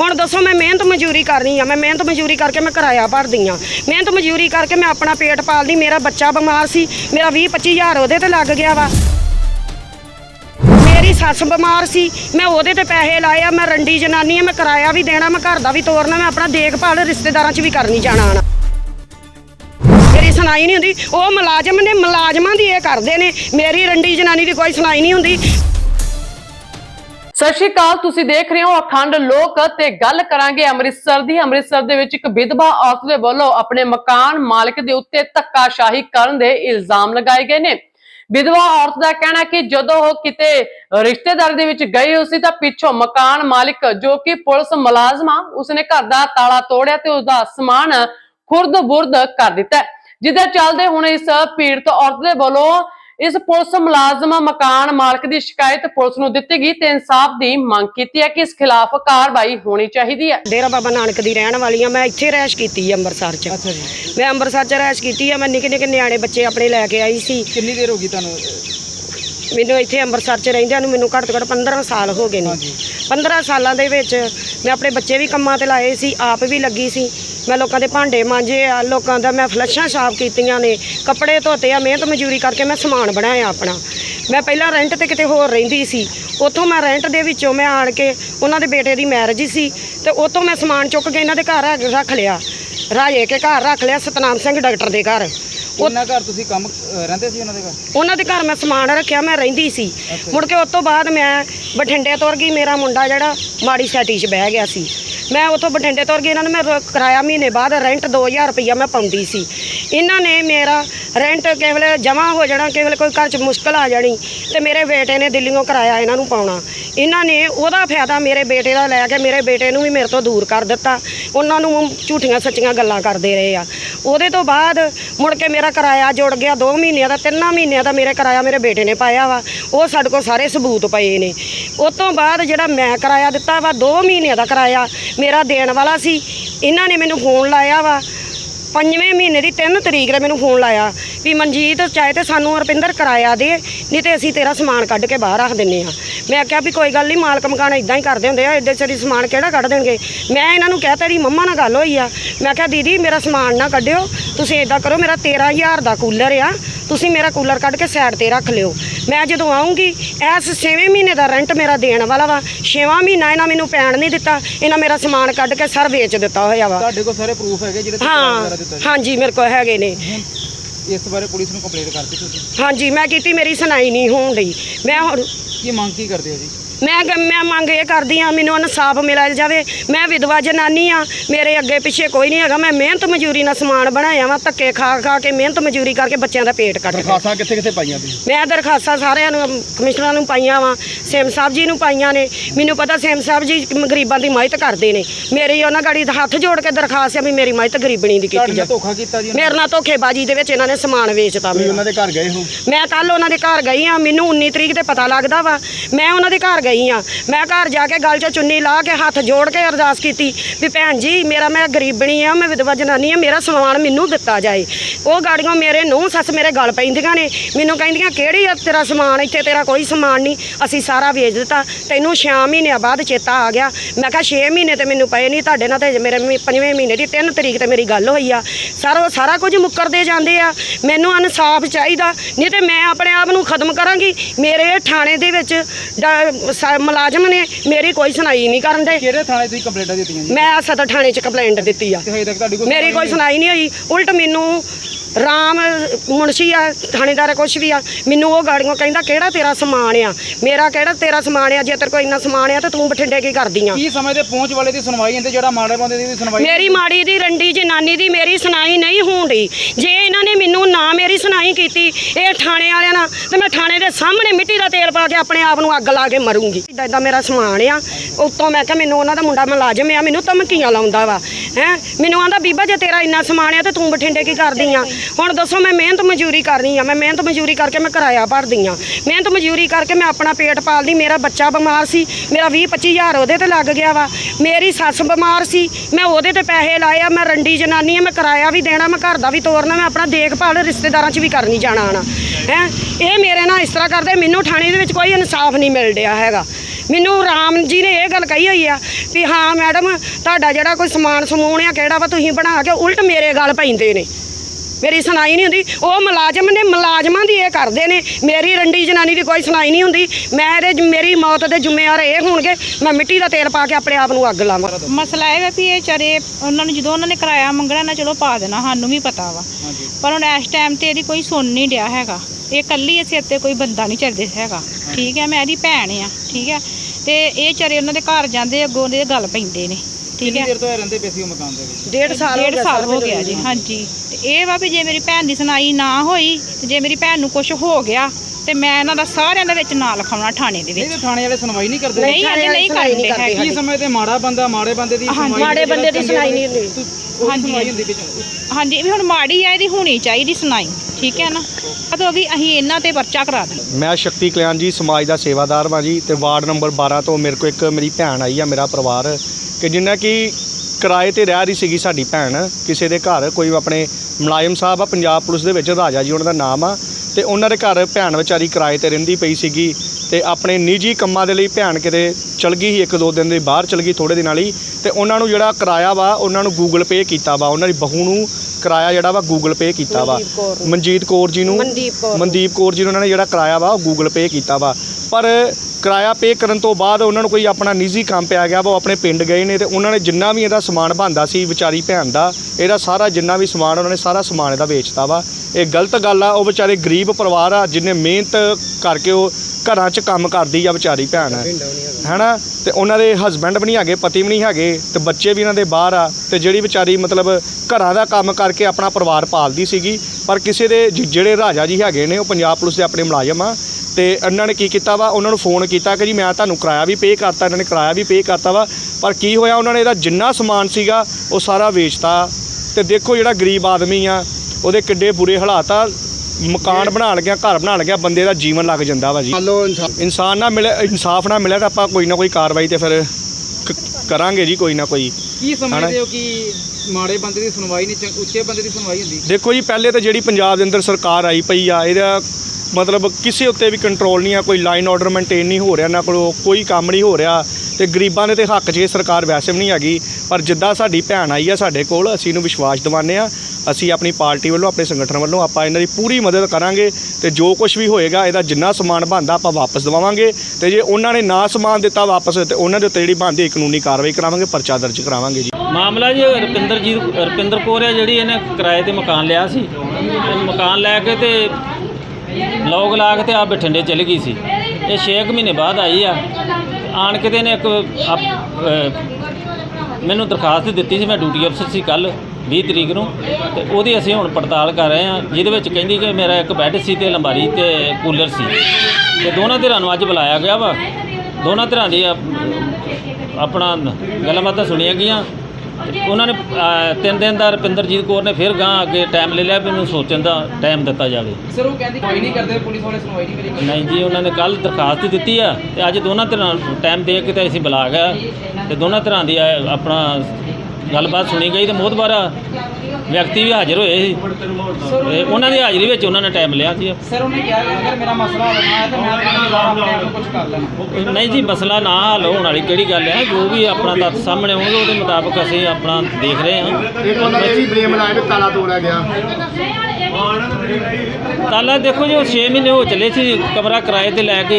ਹੁਣ ਦੱਸੋ ਮੈਂ ਮਿਹਨਤ ਮਜ਼ਦੂਰੀ ਕਰਨੀ ਆ, ਮੈਂ ਮਿਹਨਤ ਮਜ਼ਦੂਰੀ ਕਰਕੇ ਮੈਂ ਕਿਰਾਇਆ ਭਰਦੀ ਆ। ਮਿਹਨਤ ਮਜ਼ਦੂਰੀ ਕਰਕੇ ਮੈਂ ਆਪਣਾ ਪੇਟ ਪਾਲਦੀ, ਮੇਰਾ ਬੱਚਾ ਬਿਮਾਰ ਸੀ, ਮੇਰਾ 20 25000 ਉਹਦੇ ਤੇ ਲੱਗ ਗਿਆ ਵਾ। ਮੇਰੀ ਸੱਸ ਬਿਮਾਰ ਸੀ, ਮੈਂ ਉਹਦੇ ਤੇ ਪੈਸੇ ਲਾਏ ਆ, ਮੈਂ ਰੰਡੀ ਜਨਾਨੀ ਆ, ਮੈਂ ਕਿਰਾਇਆ ਵੀ ਦੇਣਾ, ਮੈਂ ਘਰ ਦਾ ਵੀ ਤੋਰਨਾ, ਮੈਂ ਆਪਣਾ ਦੇਖਭਾਲ ਰਿਸ਼ਤੇਦਾਰਾਂ 'ਚ ਵੀ ਕਰਨੀ ਜਾਣਾ ਆਣਾ ਮੇਰੀ ਸੁਣਾਈ ਨਹੀਂ ਹੁੰਦੀ, ਉਹ ਮੁਲਾਜ਼ਮ ਨੇ, ਮੁਲਾਜ਼ਮਾਂ ਦੀ ਇਹ ਕਰਦੇ ਨੇ, ਮੇਰੀ ਰੰਡੀ ਜਨਾਨੀ ਦੀ ਕੋਈ ਸੁਣਾਈ ਨਹੀਂ ਹੁੰਦੀ। ਸਤਿ ਸ਼੍ਰੀ ਅਕਾਲ, ਤੁਸੀਂ ਦੇਖ ਰਹੇ ਹੋ ਅਖੰਡ ਲੋਕ ਤੇ ਗੱਲ ਕਰਾਂਗੇ ਅੰਮ੍ਰਿਤਸਰ ਦੀ। ਅੰਮ੍ਰਿਤਸਰ ਦੇ ਵਿੱਚ ਇੱਕ ਵਿਧਵਾ ਔਰਤ ਦੇ ਵੱਲੋਂ ਆਪਣੇ ਮਕਾਨ ਮਾਲਕ ਦੇ ਉੱਤੇ ਧੱਕਾਸ਼ਾਹੀ ਕਰਨ ਦੇ ਇਲਜ਼ਾਮ ਲਗਾਏ ਗਏ ਨੇ। ਵਿਧਵਾ ਔਰਤ ਦਾ ਕਹਿਣਾ ਕਿ ਜਦੋਂ ਉਹ ਕਿਤੇ ਰਿਸ਼ਤੇਦਾਰ ਦੇ ਵਿੱਚ ਗਈ ਹੋਈ ਸੀ ਤਾਂ ਪਿੱਛੋਂ ਮਕਾਨ ਮਾਲਕ ਜੋ ਕਿ ਪੁਲਿਸ ਮੁਲਾਜ਼ਮ ਆ, ਉਸਨੇ ਘਰ ਦਾ ਤਾਲਾ ਤੋੜਿਆ ਤੇ ਉਸਦਾ ਸਮਾਨ ਖੁਰਦ-ਬੁਰਦ ਕਰ ਦਿੱਤਾ। ਜਿਹਦੇ ਚੱਲਦੇ ਹੁਣ ਇਸ ਪੀੜਤ ਔਰਤ ਦੇ ਵੱਲੋਂ ਇਸ ਪੁਲਿਸ ਮੁਲਾਜ਼ਮ ਮਕਾਨ ਮਾਲਕ ਦੀ ਸ਼ਿਕਾਇਤ ਪੁਲਿਸ ਨੂੰ ਦਿੱਤੀ ਗਈ ਤੇ ਇਨਸਾਫ ਦੀ ਮੰਗ ਕੀਤੀ ਹੈ ਕਿ ਇਸ ਖਿਲਾਫ ਕਾਰਵਾਈ ਹੋਣੀ ਚਾਹੀਦੀ ਹੈ। ਡੇਰਾ ਬਾਬਾ ਨਾਨਕ ਦੀ ਰਹਿਣ ਵਾਲੀ ਆ ਮੈਂ ਇੱਥੇ ਰਹਿਸ਼ ਕੀਤੀ ਆ ਅੰਮ੍ਰਿਤਸਰ 'ਚ। ਅੱਛਾ ਜੀ। ਮੈਂ ਅੰਮ੍ਰਿਤਸਰ 'ਚ ਰਹਿਸ਼ ਕੀਤੀ ਆ ਮੈਂ ਨਿੱਕੇ ਨਿੱਕੇ ਨਿਆਣੇ ਬੱਚੇ ਆਪਣੇ ਲੈ ਕੇ ਆਈ ਸੀ। ਕਿੰਨੀ ਦੇਰ ਹੋ ਗਈ ਤੁਹਾਨੂੰ? ਮੈਨੂੰ ਇੱਥੇ ਅੰਮ੍ਰਿਤਸਰ 'ਚ ਰਹਿੰਦਿਆਂ ਨੂੰ ਮੈਨੂੰ ਘੱਟ ਤੋਂ ਘੱਟ 15 ਸਾਲ ਹੋ ਗਏ ਨੇ। ਹਾਂਜੀ। 15 ਸਾਲਾਂ ਦੇ ਵਿੱਚ ਮੈਂ ਆਪਣੇ ਬੱਚੇ ਵੀ ਕੰਮਾਂ ਤੇ ਲਾਏ ਸੀ ਆਪ ਵੀ ਲੱਗੀ ਸੀ। ਮੈਂ ਲੋਕਾਂ ਦੇ ਭਾਂਡੇ ਮਾਂਜੇ ਆ ਲੋਕਾਂ ਦਾ ਮੈਂ ਫਲੱਸ਼ਾਂ ਸਾਫ਼ ਕੀਤੀਆਂ ਨੇ ਕੱਪੜੇ ਧੋਤੇ ਆ ਮਿਹਨਤ ਮਜ਼ਦੂਰੀ ਕਰਕੇ ਮੈਂ ਸਮਾਨ ਬਣਾਇਆ ਆਪਣਾ। ਮੈਂ ਪਹਿਲਾਂ ਰੈਂਟ ਤੇ ਕਿਤੇ ਹੋਰ ਰਹਿੰਦੀ ਸੀ। ਉੱਥੋਂ ਮੈਂ ਰੈਂਟ ਦੇ ਵਿੱਚੋਂ ਮੈਂ ਆਣ ਕੇ ਉਹਨਾਂ ਦੇ ਬੇਟੇ ਦੀ ਮੈਰਿਜ ਸੀ ਤੇ ਉੱਥੋਂ ਮੈਂ ਸਮਾਨ ਚੁੱਕ ਕੇ ਇਹਨਾਂ ਦੇ ਘਰ ਆ ਕੇ ਰੱਖ ਲਿਆ। ਰਾਜੇ ਕੇ ਘਰ ਰੱਖ ਲਿਆ ਸਤਨਾਮ ਸਿੰਘ ਡਾਕਟਰ ਦੇ ਘਰ। ਉਹਨਾਂ ਘਰ ਤੁਸੀਂ ਕੰਮ ਅਹ, ਰਹਿੰਦੇ ਸੀ ਉਹਨਾਂ ਦੇ ਘਰ? ਉਹਨਾਂ ਦੇ ਘਰ ਮੈਂ ਸਮਾਨ ਰੱਖਿਆ ਮੈਂ ਰਹਿੰਦੀ ਸੀ। ਮੁੜ ਕੇ ਉਸ ਤੋਂ ਬਾਅਦ ਮੈਂ ਬਠਿੰਡੇ ਤੁਰ ਗਈ ਮੇਰਾ ਮੁੰਡਾ ਜਿਹੜਾ ਮਾੜੀ ਸੈਟੀ 'ਚ ਬਹਿ ਗਿਆ ਸੀ। ਮੈਂ ਉੱਥੋਂ ਬਠਿੰਡੇ ਤੁਰ ਗਈ, ਇਹਨਾਂ ਨੂੰ ਮੈਂ ਰੋ- ਕਿਰਾਇਆ ਮਹੀਨੇ ਬਾਅਦ ਰੈਂਟ 2000 ਰੁਪਈਆ ਮੈਂ ਪਾਉਂਦੀ ਸੀ। ਇਹਨਾਂ ਨੇ ਮੇਰਾ ਰੈਂਟ ਕਿਸੇ ਵੇਲੇ ਜਮ੍ਹਾਂ ਹੋ ਜਾਣਾ, ਕਿਸੇ ਵੇਲੇ ਕੋਈ ਘਰ 'ਚ ਮੁਸ਼ਕਲ ਆ ਜਾਣੀ, ਤੇ ਮੇਰੇ ਬੇਟੇ ਨੇ ਦਿੱਲੀੋਂ ਕਿਰਾਇਆ ਇਹਨਾਂ ਨੂੰ ਪਾਉਣਾ। ਇਹਨਾਂ ਨੇ ਉਹਦਾ ਫਾਇਦਾ ਮੇਰੇ ਬੇਟੇ ਦਾ ਲੈ ਕੇ ਮੇਰੇ ਬੇਟੇ ਨੂੰ ਵੀ ਮੇਰੇ ਤੋਂ ਦੂਰ ਕਰ ਦਿੱਤਾ। ਉਹਨਾਂ ਨੂੰ ਝੂਠੀਆਂ ਸੱਚੀਆਂ ਗੱਲਾਂ ਕਰਦੇ ਰਹੇ ਆ। ਉਹਦੇ ਤੋਂ ਬਾਅਦ ਮੁੜ ਕੇ ਮੇਰਾ ਕਿਰਾਇਆ ਜੁੜ ਗਿਆ 2 ਮਹੀਨਿਆਂ ਦਾ 3 ਮਹੀਨਿਆਂ ਦਾ ਮੇਰੇ ਕਿਰਾਇਆ ਮੇਰੇ ਬੇਟੇ ਨੇ ਪਾਇਆ ਵਾ। ਉਹ ਸਾਡੇ ਕੋਲ ਸਾਰੇ ਸਬੂਤ ਪਏ ਨੇ। ਉਸ ਤੋਂ ਬਾਅਦ ਜਿਹੜਾ ਮੈਂ ਕਿਰਾਇਆ ਦਿੱਤਾ ਵਾ 2 ਮਹੀਨਿਆਂ ਦਾ ਕਿਰਾਇਆ ਮੇਰਾ ਦੇਣ ਵਾਲਾ ਸੀ। ਇਹਨਾਂ ਨੇ ਮੈਨੂੰ ਫੋਨ ਲਾਇਆ ਵਾ। ਪੰਜਵੇਂ ਮਹੀਨੇ ਦੀ 3 ਤਰੀਕ ਦਾ ਮੈਨੂੰ ਫੋਨ ਲਾਇਆ। ਵੀ ਮਨਜੀਤ ਚਾਹੇ ਤੇ ਸਾਨੂੰ ਰੁਪਿੰਦਰ ਕਿਰਾਇਆ ਦੇ ਨਹੀਂ ਤੇ ਅਸੀਂ ਤੇਰਾ ਸਮਾਨ ਕੱਢ ਕੇ ਬਾਹਰ ਰੱਖ ਦਿੰਨੇ ਆ ਮੈਂ ਕਿਹਾ ਵੀ ਕੋਈ ਗੱਲ ਨਹੀਂ ਮਾਲਕ ਮਕਾਨ ਇਦਾਂ ਹੀ ਕਰਦੇ ਹੁੰਦੇ ਆ ਐਡੇ ਚਰੀ ਸਮਾਨ ਕਿਹੜਾ ਕੱਢ ਦੇਣਗੇ? ਮੈਂ ਇਹਨਾਂ ਨੂੰ ਕਹਿ ਤੇਰੀ ਮੰਮਾ ਨਾਲ ਗੱਲ ਹੋਈ ਆ। ਮੈਂ ਕਿਹਾ ਦੀਦੀ ਮੇਰਾ ਸਮਾਨ ਨਾ ਕੱਢਿਓ। ਤੁਸੀਂ ਇਦਾਂ ਕਰੋ ਮੇਰਾ 13000 ਦਾ ਕੂਲਰ ਆ। ਤੁਸੀਂ ਮੇਰਾ ਕੂਲਰ ਕੱਢ ਕੇ ਸਾਈਡ ਤੇ ਰੱਖ ਲਿਓ। ਮੈਂ ਜਦੋਂ ਆਉਂਗੀ ਐਸ 6ਵੇਂ ਮਹੀਨੇ ਦਾ ਰੈਂਟ ਮੇਰਾ ਦੇਣ ਵਾਲਾ ਵਾ। 6ਵਾਂ ਮਹੀਨਾ ਇਹਨਾਂ ਮੈਨੂੰ ਪੈਣ ਨਹੀਂ ਦਿੱਤਾ। ਇਹਨਾਂ ਮੇਰਾ ਸਮਾਨ ਕੱਢ ਕੇ ਸਰ ਵੇਚ ਦਿੱਤਾ ਹੋਇਆ ਵਾ। ਤੁਹਾਡੇ ਕੋਲ ਸਾਰੇ ਪ੍ਰੂਫ ਹੈਗੇ ਜਿਹੜੇ ਹਾਂ ਹਾਂਜੀ ਮੇਰੇ ਕੋਲ ਹੈਗੇ ਨੇ। ਇਸ ਬਾਰੇ ਪੁਲਿਸ ਨੂੰ ਕੰਪਲੇਂਟ ਕਰਤੀ ਤੁਸੀਂ? ਹਾਂਜੀ ਮੈਂ ਕੀਤੀ ਮੇਰੀ ਸੁਣਾਈ ਨਹੀਂ ਹੋਣ ਡਈ। ਮੈਂ ਹੁਣ ਕੀ ਮੰਗ ਕੀ ਕਰਦੇ ਹੋ ਜੀ? ਮੈਂ ਕ- ਮੈਂ ਮੰਗ ਇਹ ਕਰਦੀ ਆ ਮੈਨੂੰ ਇਨਸਾਫ ਮਿਲਿਆ ਜਾਵੇ। ਮੈਂ ਵਿਧਵਾ ਜਨਾਨੀ ਆ ਮੇਰੇ ਅੱਗੇ ਪਿੱਛੇ ਕੋਈ ਨਹੀਂ ਹੈਗਾ। ਮੈਂ ਮਿਹਨਤ ਮਜ਼ਦੂਰੀ ਨਾਲ ਸਮਾਨ ਬਣਾਇਆ ਵਾ ਧੱਕੇ ਖਾ ਖਾ ਕੇ ਮਿਹਨਤ ਮਜ਼ਦੂਰੀ ਕਰਕੇ ਬੱਚਿਆਂ ਦਾ ਪੇਟ ਕੱਟ ਦਰਖਾਸਤਾਂ ਕਿੱਥੇ ਕਿੱਥੇ ਪਾਈਆਂ ਤੁਸੀਂ? ਮੈਂ ਦਰਖਾਸਤਾਂ ਸਾਰਿਆਂ ਨੂੰ ਕਮਿਸ਼ਨਰਾਂ ਨੂੰ ਪਾਈਆਂ ਵਾ ਸੇਮ ਸਾਹਿਬ ਜੀ ਨੂੰ ਪਾਈਆਂ ਨੇ। ਮੈਨੂੰ ਪਤਾ ਸੇਮ ਸਾਹਿਬ ਜੀ ਗਰੀਬਾਂ ਦੀ ਮਦਦ ਕਰਦੇ ਨੇ। ਮੇਰੀ ਉਹਨਾਂ ਗਾੜੀ ਹੱਥ ਜੋੜ ਕੇ ਦਰਖਾਸਤ ਆ ਵੀ ਮੇਰੀ ਮਦਦ ਗਰੀਬਣੀ ਦੀ ਕੀਤੀ ਜਾਵੇ। ਧੋਖਾ ਕੀਤਾ ਜੀ ਮੇਰੇ ਨਾਲ ਧੋਖੇਬਾਜ਼ੀ ਦੇ ਵਿੱਚ ਇਹਨਾਂ ਨੇ ਸਮਾਨ ਵੇਚਤਾ ਤੁਸੀਂ ਮੇਰਾ। ਉਹਨਾਂ ਦੇ ਘਰ ਗਏ ਹੋ? ਮੈਂ ਕੱਲ ਉਹਨਾਂ ਦੇ ਘਰ ਗਈ ਆ ਮੈਨੂੰ 19 ਤਰੀਕ ਤੇ ਪਤਾ ਲੱਗਦਾ ਵਾ। ਮੈਂ ਉਹਨਾਂ ਦੇ ਘਰ ਗਈ ਆ ਮੈਂ ਘਰ ਜਾ ਕੇ ਗਲ 'ਚ ਚੁੰਨੀ ਲਾ ਕੇ ਹੱਥ ਜੋੜ ਕੇ ਅਰਦਾਸ ਕੀਤੀ ਵੀ ਭੈਣ ਜੀ, ਮੇਰਾ ਮੈਂ ਗਰੀਬਣੀ ਆ, ਮੈਂ ਵਿਧਵਾ ਜਨਾਨੀ ਆ, ਮੇਰਾ ਸਮਾਨ ਮੈਨੂੰ ਦਿੱਤਾ ਜਾਏ। ਉਹ ਗਾੜੀਆਂ ਮੇਰੇ ਨੂੰਹ, ਸੱਸ ਮੇਰੇ ਗਲ ਪੈਂਦੀਆਂ ਨੇ। ਮੈਨੂੰ ਕਹਿੰਦੀਆਂ, ਕਿਹੜੀ ਆ ਤੇਰਾ ਸਮਾਨ? ਇੱਥੇ ਤੇਰਾ ਕੋਈ ਸਮਾਨ ਨਹੀਂ। ਅਸੀਂ ਸਾਰਾ ਵੇਚ ਦਿੱਤਾ। ਤੈਨੂੰ 6 ਮਹੀਨਿਆਂ ਬਾਅਦ ਚੇਤਾ ਆ ਗਿਆ। ਮੈਂ ਕਿਹਾ 6 ਮਹੀਨੇ ਤੇ ਮੈਨੂੰ ਪਏ ਨਹੀਂ। ਤੁਹਾਡੇ ਨਾਲ ਤੇ ਮੇਰੇ ਮੀ- ਪੰਜਵੇਂ ਮਹੀਨੇ ਦੀ 3 ਤਰੀਕ ਤੇ ਮੇਰੀ ਗੱਲ ਹੋਈ ਆ। ਸਰ ਉਹ ਸਾਰਾ ਕੁਝ ਮੁੱਕਰਦੇ ਜਾਂਦੇ ਆ। ਮੈਨੂੰ ਇਨਸਾਫ ਚਾਹੀਦਾ। ਨਹੀਂ ਤੇ ਮੈਂ ਆਪਣੇ ਆਪ ਨੂੰ ਖਤਮ ਕਰਾਂਗੀ। ਮੇਰੇ ਥਾਣੇ ਦੇ ਵਿੱਚ ਡ- ਸ- ਮੁਲਾਜ਼ਮ ਨੇ ਮੇਰੀ ਕੋਈ ਸੁਣਾਈ ਨਹੀਂ ਕਰਨ ਦੇ। ਕਿਹੜੇ ਥਾਣੇ ਤੁਸੀਂ ਕੰਪਲੇਂਟਾਂ ਦਿੱਤੀਆਂ ਜੀ? ਮੈਂ ਸਦਰ ਥਾਣੇ 'ਚ ਕੰਪਲੇਂਟ ਦਿੱਤੀ ਆ। ਤੇ ਹਜੇ ਤੱਕ ਤੁਹਾਡੀ ਕੋਈ ਮੇਰੀ ਕੋਈ ਸੁਣਾਈ ਨਹੀਂ ਹੋਈ। ਉਲਟ ਮੈਨੂੰ ਰਾਮ ਮੁਨਸ਼ੀ ਆ ਥਾਣੇਦਾਰ ਕੁਛ ਵੀ ਆ ਮੈਨੂੰ ਉਹ ਗਾੜੀਆਂ ਕਹਿੰਦਾ ਕਿਹੜਾ ਤੇਰਾ ਸਮਾਨ ਆ? ਮੇਰਾ ਕਿਹੜਾ ਤੇਰਾ ਸਮਾਨ ਆ? ਜੇ ਤੇਰੇ ਕੋਲ ਇੰਨਾ ਸਮਾਨ ਆ ਤਾਂ ਤੂੰ ਬਠਿੰਡੇ ਕੀ ਕਰਦੀ ਆ ਕੀ ਸਮੇਂ ਦੇ ਪਹੁੰਚ ਵਾਲੇ ਦੀ ਸੁਣਵਾਈ ਹੁੰਦੀ ਜਿਹੜਾ ਮਾੜੇ ਬੰਦੇ ਦੀ ਵੀ ਸੁਣਵਾਈ ਮੇਰੀ ਮਾੜੀ ਦੀ ਰੰਡੀ ਜਨਾਨੀ ਦੀ ਮੇਰੀ ਸੁਣਾਈ ਨਹੀਂ ਹੋਣ ਡਈ ਜੇ ਇਹਨਾਂ ਨੇ ਮੈਨੂੰ ਨਾ ਮੇਰੀ ਸੁਣਾਈ ਕੀਤੀ ਇਹ ਥਾਣੇ ਵਾਲਿਆਂ ਨਾਲ ਤੇ ਮੈਂ ਥਾਣੇ ਦੇ ਸਾਹਮਣੇ ਮਿੱਟੀ ਦਾ ਤੇਲ ਪਾ ਕੇ ਆਪਣੇ ਆਪ ਨੂੰ ਅੱਗ ਲਾ ਕੇ ਮਰੂੰਗੀ। ਇਦਾਂ ਇਦਾਂ ਮੇਰਾ ਸਮਾਨ ਆ। ਉੱਤੋਂ ਮੈਂ ਕਿਹਾ ਮੈਨੂੰ ਉਹਨਾਂ ਦਾ ਮੁੰਡਾ ਮੁਲਾਜ਼ਮ ਆ ਮੈਨੂੰ ਧਮਕੀਆਂ ਲਾਉਂਦਾ ਵਾ ਹੈ? ਮੈਨੂੰ ਆਂਦਾ ਬੀਬਾ ਜੇ ਤੇਰਾ ਇੰਨਾ ਸਮਾਨ ਆ ਤੇ ਤੂੰ ਬਠਿੰਡੇ ਕੀ ਕਰਦੀ ਆ? ਹੁਣ ਦੱਸੋ ਮੈਂ ਮਿਹਨਤ ਮਜ਼ਦੂਰੀ ਕਰਨੀ ਆ ਮੈਂ ਮਿਹਨਤ ਮਜ਼ਦੂਰੀ ਕਰਕੇ ਮੈਂ ਕਿਰਾਇਆ ਭਰਦੀ ਆ ਮਿਹਨਤ ਮਜ਼ਦੂਰੀ ਕਰਕੇ ਮੈਂ ਆਪਣਾ ਪੇਟ ਪਾਲਦੀ, ਮੇਰਾ ਬੱਚਾ ਬਿਮਾਰ ਸੀ, ਮੇਰਾ 20 25000 ਉਹਦੇ ਤੇ ਲੱਗ ਗਿਆ ਵਾ। ਮੇਰੀ ਸੱਸ ਬਿਮਾਰ ਸੀ, ਮੈਂ ਉਹਦੇ ਤੇ ਪੈਸੇ ਲਾਏ ਆ, ਮੈਂ ਰੰਡੀ ਜਨਾਨੀ ਆ, ਮੈਂ ਕਿਰਾਇਆ ਵੀ ਦੇਣਾ, ਮੈਂ ਘਰ ਦਾ ਵੀ ਤੋਰਨਾ, ਮੈਂ ਆਪਣਾ ਦੇਖਭਾਲ ਰਿਸ਼ਤੇਦਾਰਾਂ 'ਚ ਵੀ ਕਰਨੀ ਜਾਣਾ ਆਣਾ। ਹੈ, ਇਹ ਮੇਰੇ ਨਾਲ ਇਸ ਤਰ੍ਹਾਂ ਕਰਦੇ, ਮੈਨੂੰ ਥਾਣੇ ਦੇ ਵਿੱਚ ਕੋਈ ਇਨਸਾਫ ਨਹੀਂ ਮਿਲ ਰਿਹਾ ਹੈਗਾ। ਮੈਨੂੰ ਰਾਮ ਜੀ ਨੇ ਇਹ ਗੱਲ ਕਹੀ ਹੋਈ ਆ ਵੀ ਹਾਂ ਮੈਡਮ, ਤੁਹਾਡਾ ਜਿਹੜਾ ਕੋਈ ਸਮਾਨ ਸਮੂਨ ਆ, ਕਿਹੜਾ ਵਾ, ਤੁਸੀਂ ਬਣਾ ਕੇ ਉਲਟ ਮੇਰੇ ਗੱਲ ਪੈਂਦੇ ਨੇ। ਮੇਰੀ ਸੁਣਾਈ ਨਹੀਂ ਹੁੰਦੀ। ਉਹ ਮੁਲਾਜ਼ਮ ਨੇ ਮੁਲਾਜ਼ਮਾਂ ਦੀ ਇਹ ਕਰਦੇ ਨੇ। ਮੇਰੀ ਰੰਡੀ ਜਨਾਨੀ ਦੀ ਕੋਈ ਸੁਣਾਈ ਨਹੀਂ ਹੁੰਦੀ। ਮੈਂ ਇਹਦੇ ਮੇਰੀ ਮੌਤ ਦੇ ਜ਼ਿੰਮੇਵਾਰ ਇਹ ਹੋਣਗੇ। ਮੈਂ ਮਿੱਟੀ ਦਾ ਤੇਲ ਪਾ ਕੇ ਆਪਣੇ ਆਪ ਨੂੰ ਅੱਗ ਲਾਵਾਂ। ਮਸਲਾ ਇਹ ਹੈ ਵੀ ਇਹ ਚਾਰੇ ਉਹਨਾਂ ਨੂੰ ਜਦੋਂ ਉਹਨਾਂ ਨੇ ਕਿਰਾਇਆ ਮੰਗਣਾ ਨਾ ਚਲੋ ਪਾ ਦੇਣਾ ਸਾਨੂੰ ਵੀ ਪਤਾ ਵਾ। ਪਰ ਹੁਣ ਇਸ ਟਾਈਮ ਤੇ ਇਹਦੀ ਕੋਈ ਸੁਣ ਨਹੀਂ ਡਿਆ ਹੈਗਾ। ਇਹ ਕੱਲੀ ਅਸੀਂ ਇੱਥੇ ਕੋਈ ਬੰਦਾ ਨਹੀਂ ਚੱਲਦੇ ਹੈਗਾ। ਠੀਕ ਹੈ ਮੈਂ ਇਹਦੀ ਭੈਣ ਆ ਠੀਕ ਹੈ। ਤੇ ਇਹ ਚਾਰੇ ਉਹਨਾਂ ਦੇ ਘਰ ਜਾਂਦੇ ਅੱਗੋਂ ਦੇ ਗੱਲ ਪੈਂਦੇ ਨੇ। ਠੀਕ ਕਿੰਨੀ ਹੈ। ਦੇਰ ਤੋਂ ਇਹ ਰਹਿੰਦੇ ਪਏ ਸੀ ਉਹ ਮਕਾਨ ਦੇ ਵਿੱਚ? ਡੇਢ ਸਾਲ ਹੋ ਡੇਢ ਗਿਆ ਸਾਲ ਹੋ ਗਿਆ ਜੀ ਹਾਂਜੀ। ਤੇ ਇਹ ਵਾ ਵੀ ਜੇ ਮੇਰੀ ਭੈਣ ਦੀ ਸੁਣਾਈ ਨਾ ਹੋਈ ਤੇ ਜੇ ਮੇਰੀ ਭੈਣ ਨੂੰ ਕੁਝ ਹੋ ਗਿਆ ਤੇ ਮੈਂ ਇਹਨਾਂ ਦਾ ਸਾਰਿਆਂ ਦੇ ਵਿੱਚ ਨਾਂ ਲਿਖਾਉਣਾ ਥਾਣੇ ਦੇ ਨਹੀਂ ਵਿੱਚ। ਤੇ ਥਾਣੇ ਵਾਲੇ ਸੁਣਵਾਈ ਨਹੀਂ ਕਰਦੇ? ਨਹੀਂ ਅਜੇ ਨਹੀਂ ਸੁਣਾਈ ਨਹੀਂ ਕਰਦੇ ਕਰਦੇ ਹੈਗੇ। ਕੀ ਸਮੇਂ ਤੇ ਮਾੜਾ ਬੰਦਾ ਮਾੜੇ ਬੰਦੇ ਦੀ ਸੁਣਵਾਈ ਮਾੜੇ ਬੰਦੇ ਦੀ ਸੁਣਾਈ ਨਹੀਂ ਹੁੰਦੀ। ਉਹ ਹਾਂਜੀ। ਸੁਣਵਾਈ ਹੁੰਦੀ ਵਿੱਚ ਹਾਂਜੀ ਵੀ ਹੁਣ ਮਾੜੀ ਆ ਇਹਦੀ ਹੋਣੀ ਚਾਹੀਦੀ ਸੁਣਾਈ ਠੀਕ ਹੈ ਨਾ? ਕਦੋਂ ਵੀ ਅਸੀਂ ਇਹਨਾਂ ਤੇ ਪਰਚਾ ਕਰਾ ਦਿੰਦੇ ਮੈਂ ਸ਼ਕਤੀ ਕਲਿਆਣ ਜੀ ਸਮਾਜ ਦਾ ਸੇਵਾਦਾਰ ਵਾਂ ਜੀ ਤੇ ਵਾਰਡ ਨੰਬਰ 12 ਤੋਂ ਮੇਰੇ ਕੋਲ ਇੱਕ ਮੇਰੀ ਭੈਣ ਆਈ ਆ ਮੇਰਾ ਪਰਿਵਾਰ। ਕਿ ਜਿੰਨਾ ਕਿ ਕਿਰਾਏ ਤੇ ਰਹਿ ਰਹੀ ਸੀਗੀ ਸਾਡੀ ਭੈਣ ਕਿਸੇ ਦੇ ਘਰ ਕੋਈ ਆਪਣੇ ਮੁਲਾਇਮ ਸਾਹਿਬ ਆ ਪੰਜਾਬ ਪੁਲਿਸ ਦੇ ਵਿੱਚ ਰਾਜਾ ਜੀ ਉਹਨਾਂ ਦਾ ਨਾਮ ਆ ਤੇ ਉਹਨਾਂ ਦੇ ਘਰ ਭੈਣ ਵਿਚਾਰੀ ਕਿਰਾਏ ਤੇ ਰਹਿੰਦੀ ਪਈ ਸੀਗੀ ਤੇ ਆਪਣੇ ਨਿੱਜੀ ਕੰਮਾਂ ਦੇ ਲਈ ਭੈਣ ਕਿਤੇ ਚਲ ਗਈ ਸੀ ਇੱਕ ਦੋ ਦਿਨ ਦੇ ਬਾਹਰ ਚਲ ਗਈ ਥੋੜੇ ਦਿਨਾਂ ਲਈ ਤੇ ਉਹਨਾਂ ਨੂੰ ਜਿਹੜਾ ਕਿਰਾਇਆ ਵਾ ਉਹਨਾਂ ਨੂੰ ਗੂਗਲ ਪੇ ਕੀਤਾ ਵਾ ਉਹਨਾਂ ਦੀ ਬਹੂ ਨੂੰ ਕਿਰਾਇਆ ਜਿਹੜਾ ਵਾ ਗੂਗਲ ਪੇ ਕੀਤਾ ਵਾ। ਮਨਜੀਤ ਕੌਰ ਜੀ ਨੂੰ ਮਨਦੀਪ ਕੌਰ ਨੂੰ। ਮਨਦੀਪ ਕੌਰ ਜੀ ਨੂੰ ਉਹਨਾਂ ਨੇ ਜਿਹੜਾ ਕਿਰਾਇਆ ਵਾ ਉਹ ਗੂਗਲ ਪੇ ਕੀਤਾ ਵਾ ਪਰ ਕਿਰਾਇਆ ਪੇ ਕਰਨ ਤੋਂ ਬਾਅਦ ਉਹਨਾਂ ਨੂੰ ਕੋਈ ਆਪਣਾ ਨਿੱਜੀ ਕੰਮ ਪਿਆ ਗਿਆ ਵਾ ਉਹ ਆਪਣੇ ਪਿੰਡ ਗਏ ਨੇ ਤੇ ਉਹਨਾਂ ਨੇ ਜਿੰਨਾ ਵੀ ਇਹਦਾ ਸਮਾਨ ਬਣਦਾ ਸੀ ਵਿਚਾਰੀ ਭੈਣ ਦਾ, ਇਹਦਾ ਸਾਰਾ ਜਿੰਨਾ ਵੀ ਸਮਾਨ ਉਹਨਾਂ ਨੇ ਸਾਰਾ ਸਮਾਨ ਇਹਦਾ ਵੇਚਤਾ ਵਾ। ਇਹ ਗਲਤ ਗੱਲ ਆ, ਉਹ ਵਿਚਾਰੇ ਗਰੀਬ ਪਰਿਵਾਰ ਆ, ਜਿਨੇ ਮਿਹਨਤ ਕਰਕੇ ਉਹ ਘਰਾਂ 'ਚ ਕੰਮ ਕਰਦੀ ਆ ਵਿਚਾਰੀ ਭੈਣ। ਹੈਨਾ? ਤੇ ਉਹਨਾਂ ਦੇ ਹਸਬੈਂਡ ਵੀ ਨਹੀਂ ਹੈਗੇ, ਪਤੀ ਵੀ ਨਹੀਂ ਹੈਗੇ, ਤੇ ਬੱਚੇ ਵੀ ਇਹਨਾਂ ਦੇ ਬਾਹਰ ਆ, ਤੇ ਜਿਹੜੀ ਵਿਚਾਰੀ ਮਤਲਬ ਘਰਾਂ ਦਾ ਕੰਮ ਕਰਕੇ ਆਪਣਾ ਪਰਿਵਾਰ ਪਾਲਦੀ ਸੀਗੀ, ਪਰ ਕਿਸੇ ਦੇ ਜਿਹੜੇ ਰਾਜਾ ਜੀ ਹੈਗੇ ਨੇ, ਉਹ ਪੰਜਾਬ ਪੁਲਿਸ ਦੇ ਆਪਣੇ ਮੁਲਾਜ਼ਮ ਆ ਤੇ ਇਹਨਾਂ ਨੇ ਕੀ ਕੀਤਾ ਵਾ? ਉਹਨਾਂ ਨੂੰ ਫੋਨ ਕੀਤਾ ਕਿ ਜੀ ਮੈਂ ਤੁਹਾਨੂੰ ਕਿਰਾਇਆ ਵੀ ਪੇ ਕਰਤਾ ਇਹਨਾਂ ਨੇ ਕਿਰਾਇਆ ਵੀ ਪੇ ਕਰਤਾ ਵਾ। ਪਰ ਕੀ ਹੋਇਆ? ਉਹਨਾਂ ਨੇ ਇਹਦਾ ਜਿੰਨਾ ਸਮਾਨ ਸੀਗਾ ਉਹ ਸਾਰਾ ਵੇਚਤਾ। ਤੇ ਦੇਖੋ ਜਿਹੜਾ ਗਰੀਬ ਆਦਮੀ ਆ ਉਹਦੇ ਕਿੱਡੇ ਬੁਰੇ ਹਾਲਾਤ ਆ। ਮਕਾਨ ਬਣਾ ਲੱਗਿਆ ਘਰ ਬਣਾ ਲੱਗਿਆ ਬੰਦੇ ਦਾ ਜੀਵਨ ਲੱਗ ਜਾਂਦਾ ਵਾ ਜੀ। ਇਨਸਾਨ ਨਾ ਮਿਲੇ ਇਨਸਾਫ ਨਾ ਮਿਲੇ ਤਾਂ ਆਪਾਂ ਕੋਈ ਨਾ ਕੋਈ ਕਾਰਵਾਈ ਤੇ ਫਿਰ ਕਰਾਂਗੇ ਜੀ ਕੋਈ ਨਾ ਕੋਈ। ਕੀ ਸਮਝਦੇ ਹੋ ਕਿ ਮਾੜੇ ਬੰਦੇ ਦੀ ਸੁਣਵਾਈ ਨਹੀਂ ਉੱਚੇ ਬੰਦੇ ਦੀ ਸੁਣਵਾਈ ਹੁੰਦੀ? ਦੇਖੋ ਜੀ ਪਹਿਲੇ ਤਾਂ ਜਿਹੜੀ ਪੰਜਾਬ ਦੇ ਅੰਦਰ ਸਰਕਾਰ ਆਈ ਪਈ ਆ ਇਹਦਾ ਮਤਲਬ ਕਿਸੇ ਉੱਤੇ ਵੀ ਕੰਟਰੋਲ ਨਹੀਂ ਆ, ਕੋਈ ਲਾਈਨ ਆਰਡਰ ਮੇਨਟੇਨ ਨਹੀਂ ਹੋ ਰਿਹਾ, ਨਾ ਕੋਲ ਕੋਈ ਕੰਮ ਨਹੀਂ ਹੋ ਰਿਹਾ ਤੇ ਗਰੀਬਾਂ ਦੇ ਤੇ ਹੱਕ 'ਚ ਇਹ ਸਰਕਾਰ ਵੈਸੇ ਵੀ ਨਹੀਂ ਹੈਗੀ। ਪਰ ਜਿੱਦਾਂ ਸਾਡੀ ਭੈਣ ਆਈ ਆ ਸਾਡੇ ਕੋਲ, ਅਸੀਂ ਇਹਨੂੰ ਵਿਸ਼ਵਾਸ ਦਿਵਾਉਂਦੇ ਆ ਅਸੀਂ ਆਪਣੀ ਪਾਰਟੀ ਵੱਲੋਂ, ਆਪਣੇ ਸੰਗਠਨ ਵੱਲੋਂ ਆਪਾਂ ਇਹਨਾਂ ਦੀ ਪੂਰੀ ਮਦਦ ਕਰਾਂਗੇ ਤੇ ਜੋ ਕੁਝ ਵੀ ਹੋਏਗਾ, ਇਹਦਾ ਜਿੰਨਾ ਸਮਾਨ ਬਣਦਾ ਆਪਾਂ ਵਾਪਸ ਦਿਵਾਵਾਂਗੇ। ਤੇ ਜੇ ਉਹਨਾਂ ਨੇ ਨਾ ਸਮਾਨ ਦਿੱਤਾ ਵਾਪਸ, ਤੇ ਉਹਨਾਂ ਦੇ ਉੱਤੇ ਜਿਹੜੀ ਬਣਦੀ ਕਾਨੂੰਨੀ ਕਾਰਵਾਈ ਕਰਾਵਾਂਗੇ, ਪਰਚਾ ਦਰਜ ਕਰਾਵਾਂਗੇ ਜੀ। ਮਾਮਲਾ ਜੀ, ਰੁਪਿੰਦਰਜੀਤ ਰੁਪਿੰਦਰ ਕੌਰ ਹੈ ਜਿਹੜੀ ਇਹਨੇ ਕਿਰਾਏ ਤੇ ਮਕਾਨ ਲਿਆ ਸੀ। ਮਕਾਨ ਲੈ ਕੇ ਤੇ ਲੋਕ ਲਾ ਕੇ ਤੇ ਆ ਬਠਿੰਡੇ ਚਲੀ ਗਈ ਸੀ। ਇਹ 6 ਮਹੀਨੇ ਬਾਅਦ ਆਈ ਆ। ਆਣ ਕੇ ਤੇ ਇਹਨੇ ਇੱਕ ਮੈਨੂੰ ਦਰਖਾਸਤ ਦਿੱਤੀ ਸੀ, ਮੈਂ ਡਿਊਟੀ ਅਫਸਰ ਸੀ ਕੱਲ 20 ਤਰੀਕ ਨੂੰ। ਤੇ ਉਹਦੀ ਅਸੀਂ ਹੁਣ ਪੜਤਾਲ ਕਰ ਰਹੇ ਹਾਂ, ਜਿਹਦੇ ਵਿੱਚ ਕਹਿੰਦੀ ਕਿ ਮੇਰਾ ਇੱਕ ਬੈੱਡ ਸੀ ਤੇ ਲੰਬਾਰੀ ਤੇ ਕੂਲਰ ਸੀ। ਤੇ ਦੋਨਾਂ ਧਿਰਾਂ ਨੂੰ ਅੱਜ ਬੁਲਾਇਆ ਗਿਆ ਵਾ। ਦੋਨਾਂ ਧਿਰਾਂ ਦੀ ਆਪ- ਆਪਣਾ ਗੱਲਾਂ ਬਾਤਾਂ ਸੁਣੀਆਂ ਗਈਆਂ। ਉਹਨਾਂ ਨੇ ਤਿੰਨ ਦਿਨ ਦਾ ਰੁਪਿੰਦਰਜੀਤ ਕੌਰ ਨੇ ਫਿਰ ਗਾਂ ਅੱਗੇ ਟਾਈਮ ਲੈ ਲਿਆ ਵੀ ਮੈਨੂੰ ਸੋਚਣ ਦਾ ਟਾਈਮ ਦਿੱਤਾ ਜਾਵੇ। ਸਰ ਉਹ ਕਹਿੰਦੀ ਕੋਈ ਨਹੀਂ ਕਰਦੇ ਪੁਲਿਸ ਵਾਲੇ ਸੁਣਵਾਈ ਨਹੀਂ ਮੇਰੀ ਨਹੀਂ ਜੀ ਉਹਨਾਂ ਨੇ ਕੱਲ ਦਰਖਾਸਤ ਦਿੱਤੀ ਆ ਤੇ ਅੱਜ ਦੋਨਾਂ ਧਿਰਾਂ ਟਾਈਮ ਦੇ ਕੇ ਤੇ ਅਸੀਂ ਬੁਲਾ ਗਿਆ ਤੇ ਦੋਨਾਂ ਧਿਰਾਂ ਦੀ ਆਪਣਾ ਗੱਲਬਾਤ ਸੁਣੀ ਗਈ ਤੇ ਮੋਹਤਬਾਰਾ ਵਿਅਕਤੀ ਵੀ ਹਾਜ਼ਰ ਹੋਏ ਸੀ। ਤੇ ਉਹਨਾਂ ਦੀ ਹਾਜ਼ਰੀ ਵਿੱਚ ਉਹਨਾਂ ਨੇ ਟਾਈਮ ਲਿਆ ਸੀ। ਸਰ ਉਹਨੇ ਕਿਹਾ ਕਿ ਅਗਰ ਮੇਰਾ ਮਸਲਾ ਹੱਲ ਨਾ ਹੈ ਤਾਂ ਮੈਂ ਆਪਣੇ ਆਪ ਨੂੰ ਕੁਝ ਕਰ ਲੈਣਾ। ਨਹੀਂ ਜੀ ਮਸਲਾ ਨਾ ਹੱਲ ਹੋਣ ਵਾਲੀ ਕਿਹੜੀ ਗੱਲ ਹੈ? ਜੋ ਵੀ ਆਪਣਾ ਤੱਥ ਸਾਹਮਣੇ ਆਉਣਗੇ ਉਹਦੇ ਮੁਤਾਬਕ ਅਸੀਂ ਆਪਣਾ ਦੇਖ ਰਹੇ ਹਾਂ। ਇੱਕ ਉਹਨਾਂ ਨੇ ਵੀ ਬਲੇਮ ਲਾਇਆ ਵੀ ਤਾਲਾ ਤੋੜਿਆ ਗਿਆ। ਤਾਲਾ ਦੇਖੋ ਜੀ ਉਹ 6 ਮਹੀਨੇ ਹੋ ਚਲੇ ਸੀ ਕਮਰਾ ਕਿਰਾਏ ਤੇ ਲੈ ਕੇ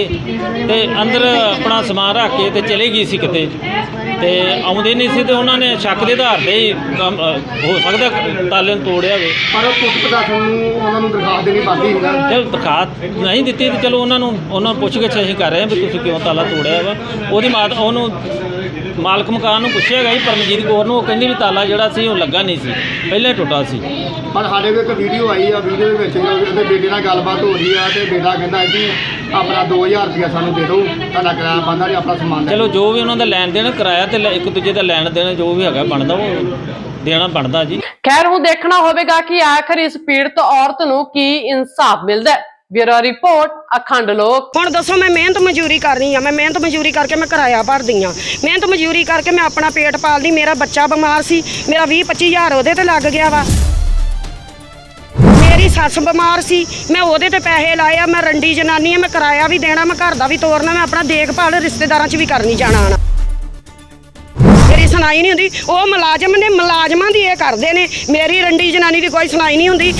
ਤੇ ਅੰਦਰ ਆਪਣਾ ਸਮਾਨ ਰੱਖ ਕੇ ਤੇ ਚਲੇ ਗਈ ਸੀ ਕਿਤੇ। ਤੇ ਆਉਂਦੇ ਨਹੀਂ ਸੀ ਤੇ ਉਹਨਾਂ ਨੇ ਸ਼ੱਕ ਦੇ ਆਧਾਰ ਤੇ ਹੀ ਕੰਮ, ਅ, ਹੋ ਸਕਦਾ ਤਾਲੇ ਨੂੰ ਤੋੜਿਆ ਹੋਵੇ। ਪਰ ਉਹ ਪੁਲਿਸ ਪ੍ਰਸ਼ਾਸਨ ਨੂੰ ਉਹਨਾਂ ਨੂੰ ਦਰਖਾਸਤ ਦੇਣੀ ਬਾਕੀ ਹੁੰਦਾ ਚਲ ਦਰਖਾਸਤ ਨਹੀਂ ਦਿੱਤੀ ਤੇ ਚਲੋ ਉਹਨਾਂ ਨੂੰ ਉਹਨਾਂ ਨੂੰ ਪੁੱਛ ਕੇ ਅਸੀਂ ਕਰ ਰਹੇ ਹਾਂ ਵੀ ਤੁਸੀਂ ਕਿਉਂ ਤਾਲਾ ਤੋੜਿਆ ਵਾ। ਉਹਦੀ ਮਾਤ ਉਹਨੂੰ ਮਾਲਕ ਮਕਾਨ ਨੂੰ ਪੁੱਛਿਆ ਗਿਆ ਜੀ ਪਰਮਜੀਤ ਕੌਰ ਨੂੰ ਉਹ ਕਹਿੰਦੀ ਵੀ ਤਾਲਾ ਜਿਹੜਾ ਸੀ ਉਹ ਲੱਗਾ ਨਹੀਂ ਸੀ ਪਹਿਲਾਂ ਹੀ ਟੁੱਟਾ ਸੀ। ਪਰ ਸਾਡੇ ਕੋਲ ਇੱਕ ਵੀਡੀਓ ਆਈ ਆ ਵੀਡੀਓ ਦੇ ਵਿੱਚ ਉਹਦੇ ਬੇਟੇ ਨਾਲ ਗੱਲਬਾਤ ਹੋ ਰਹੀ ਆ ਤੇ ਬੇਟਾ ਕਹਿੰਦਾ ਕਿ ਆਪਣਾ 2000 ਰੁਪਇਆ ਸਾਨੂੰ ਦੇ ਦਿਓ ਤੁਹਾਡਾ ਕਿਰਾਇਆ ਬੰਦਾ ਨਹੀਂ ਆਪਣਾ ਸਮਾਨ ਲੈ ਚਲੋ ਜੋ ਵੀ ਉਹਨਾਂ ਦਾ ਲੈਣ ਦੇਣ ਕਿਰਾਇਆ ਤੇ ਲੈ- ਇੱਕ ਦੂਜੇ ਦਾ ਲੈਣ ਦੇਣ ਜੋ ਵੀ ਹੈਗਾ ਬਣਦਾ ਉਹ ਦੇਣਾ ਬਣਦਾ ਜੀ। ਖੈਰ ਹੁਣ ਦੇਖਣਾ ਹੋਵੇਗਾ ਕਿ ਆਖਰ ਇਸ ਪੀੜਤ ਔਰਤ ਨੂੰ ਕੀ ਇਨਸਾਫ ਮਿਲਦਾ ਹੈ। ਬਿਊਰੋ ਰਿਪੋਰਟ ਅਖੰਡ ਲੋਕ। ਹੁਣ ਦੱਸੋ ਮੈਂ ਮਿਹਨਤ ਮਜ਼ਦੂਰੀ ਕਰ ਰਹੀ ਆ ਮੈਂ ਮਿਹਨਤ ਮਜ਼ਦੂਰੀ ਕਰਕੇ ਮੈਂ ਕਿਰਾਇਆ ਭਰਦੀ ਆ। ਮਿਹਨਤ ਮਜ਼ਦੂਰੀ ਕਰਕੇ ਮੈਂ ਆਪਣਾ ਪੇਟ ਪਾਲਦੀ ਮੇਰਾ ਬੱਚਾ ਬਿਮਾਰ ਸੀ ਮੇਰਾ 20 25000 ਉਹਦੇ ਤੇ ਲੱਗ ਗਿਆ ਵਾ। ਮੇਰੀ ਸੱਸ ਬਿਮਾਰ ਸੀ, ਮੈਂ ਉਹਦੇ ਤੇ ਪੈਸੇ ਲਾਏ ਆ, ਮੈਂ ਰੰਡੀ ਜਨਾਨੀ ਆ, ਮੈਂ ਕਿਰਾਇਆ ਵੀ ਦੇਣਾ, ਮੈਂ ਘਰ ਦਾ ਵੀ ਤੋਰਨਾ, ਮੈਂ ਆਪਣਾ ਦੇਖਭਾਲ ਰਿਸ਼ਤੇਦਾਰਾਂ 'ਚ ਵੀ ਕਰਨੀ ਜਾਣਾ ਆਣਾ ਮੇਰੀ ਸੁਣਾਈ ਨਹੀਂ ਹੁੰਦੀ, ਉਹ ਮੁਲਾਜ਼ਮ ਨੇ, ਮੁਲਾਜ਼ਮਾਂ ਦੀ ਇਹ ਕਰਦੇ ਨੇ, ਮੇਰੀ ਰੰਡੀ ਜਨਾਨੀ ਦੀ ਕੋਈ ਸੁਣਾਈ ਨਹੀਂ ਹੁੰਦੀ।